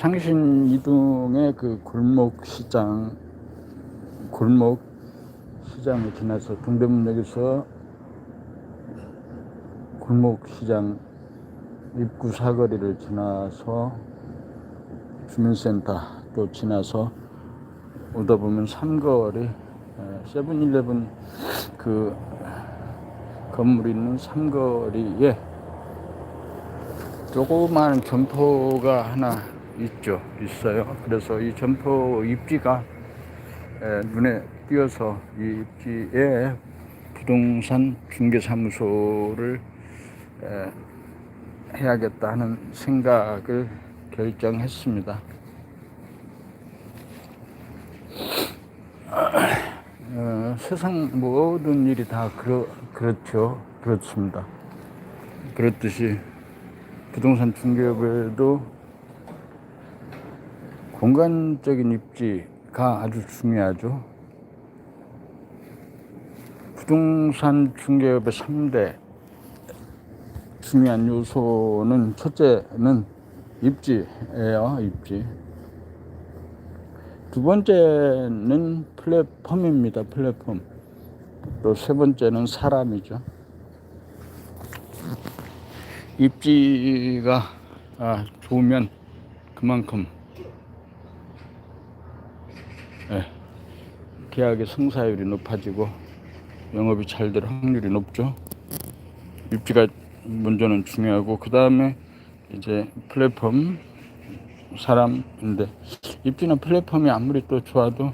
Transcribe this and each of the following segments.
창신 이동의 그 골목 시장 골목 시장을 지나서 동대문역에서 골목 시장 입구 사거리를 지나서 주민센터 또 지나서 오다 보면 삼거리 에, 세븐일레븐 그 건물이 있는 삼거리에 조그마한 점포가 하나 있죠 있어요 그래서 이 점포 입지가 에, 눈에 띄어서 이 입지에 부동산 중개사무소를 에, 해야겠다 하는 생각을 결정했습니다. 어, 세상 모든 일이 다 그렇, 그렇죠. 그렇습니다. 그렇듯이 부동산 중개업에도 공간적인 입지가 아주 중요하죠. 부동산 중개업의 3대 중요한 요소는 첫째는 입지예요, 입지. 두 번째는 플랫폼입니다, 플랫폼. 또 세 번째는 사람이죠. 입지가 아, 좋으면 그만큼 예, 계약의 성사율이 높아지고 영업이 잘 될 확률이 높죠. 입지가 먼저는 중요하고 그 다음에 이제 플랫폼 사람인데 입지나 플랫폼이 아무리 또 좋아도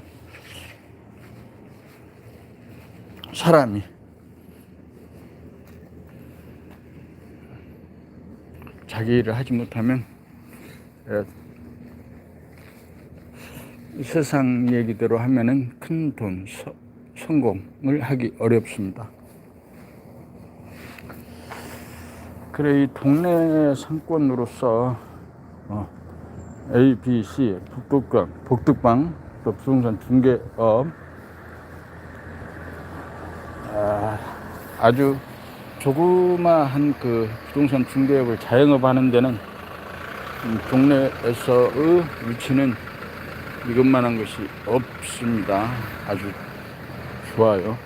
사람이 자기 일을 하지 못하면 에, 세상 얘기대로 하면은 큰 돈 성공을 하기 어렵습니다. 그래 이 동네 상권으로서 어, A, B, C, 북극강, 복덕방, 또 부동산 중개업 아, 아주 조그마한 그 부동산 중개업을 자영업 하는 데는 음, 동네에서의 위치는 이것만한 것이 없습니다. 아주 좋아요.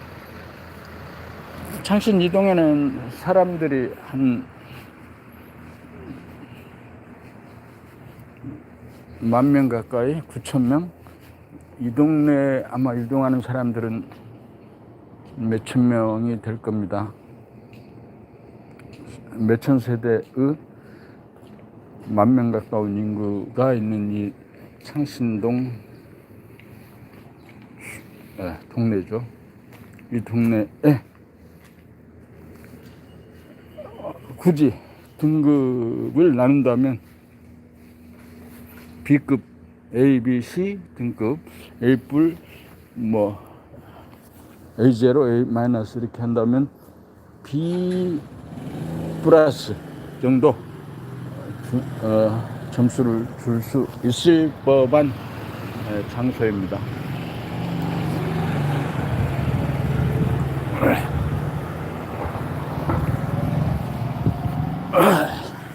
창신 이동에는 사람들이 한 만 명 가까이, 9천 명. 이 동네 아마 이동하는 사람들은 몇천 명이 될 겁니다. 몇천 세대의 만 명 가까운 인구가 있는 이 창신동 예, 동네죠. 이 동네에 굳이 등급을 나눈다면 B급 A, B, C 등급 A 뿔 뭐 A0, A 이렇게 한다면 B 플러스 정도 주, 어, 점수를 줄 수 있을 법한 에, 장소입니다.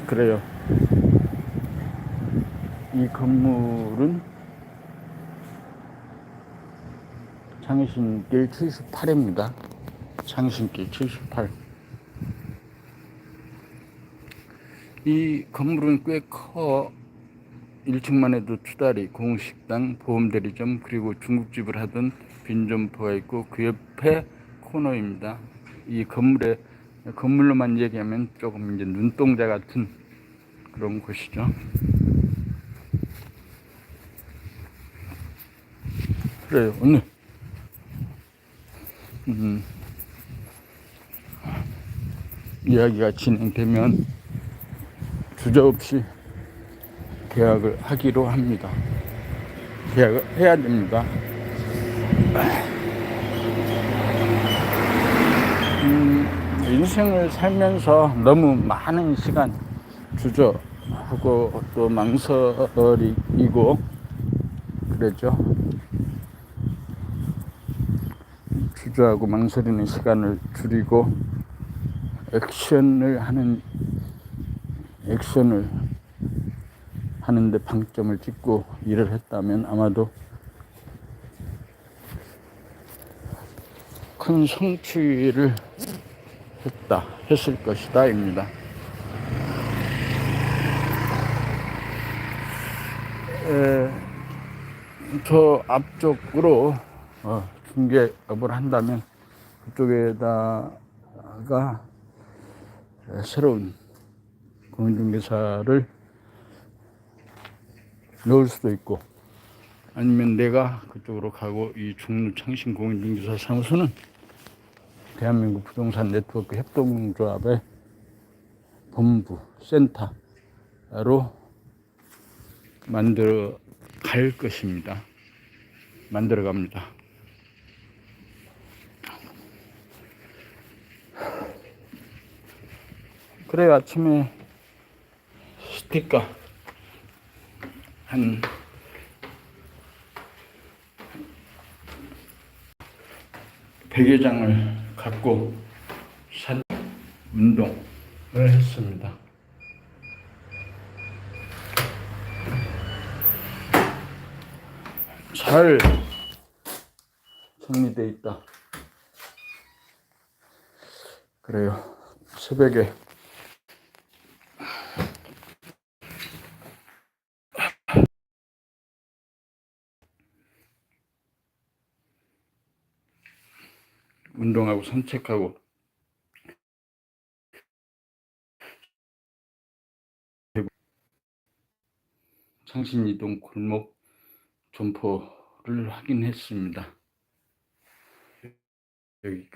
그래요. 이 건물은 창신길 78입니다. 창신길 78. 이 건물은 꽤 커. 1층만 해도 투다리, 공식당, 보험대리점, 그리고 중국집을 하던 빈점포가 있고 그 옆에 코너입니다. 이 건물에 건물로만 얘기하면 조금 이제 눈동자 같은 그런 곳이죠. 그래요, 오늘. 음, 이야기가 진행되면 주저없이 계약을 하기로 합니다. 계약을 해야 됩니다. 음, 인생을 살면서 너무 많은 시간 주저하고 또 망설이고 그랬죠. 주저하고 망설이는 시간을 줄이고 액션을 하는 액션을 하는데 방점을 찍고 일을 했다면 아마도 큰 성취를 했다 했을 것이다 입니다. 에, 저 앞쪽으로 어, 중개업을 한다면 그쪽에다가 에, 새로운 공인중개사를 넣을 수도 있고 아니면 내가 그쪽으로 가고 이 중루 창신 공인중개사 사무소는 대한민국 부동산 네트워크 협동조합의 본부 센터로 만들어 갈 것입니다. 만들어 갑니다. 그래 아침에 스티커 한 백여 장을 갖고 산 운동을 했습니다. 잘 정리돼 있다. 그래요. 새벽에 운동하고 산책하고 창신이동 골목 점포를 확인했습니다. 여기까지.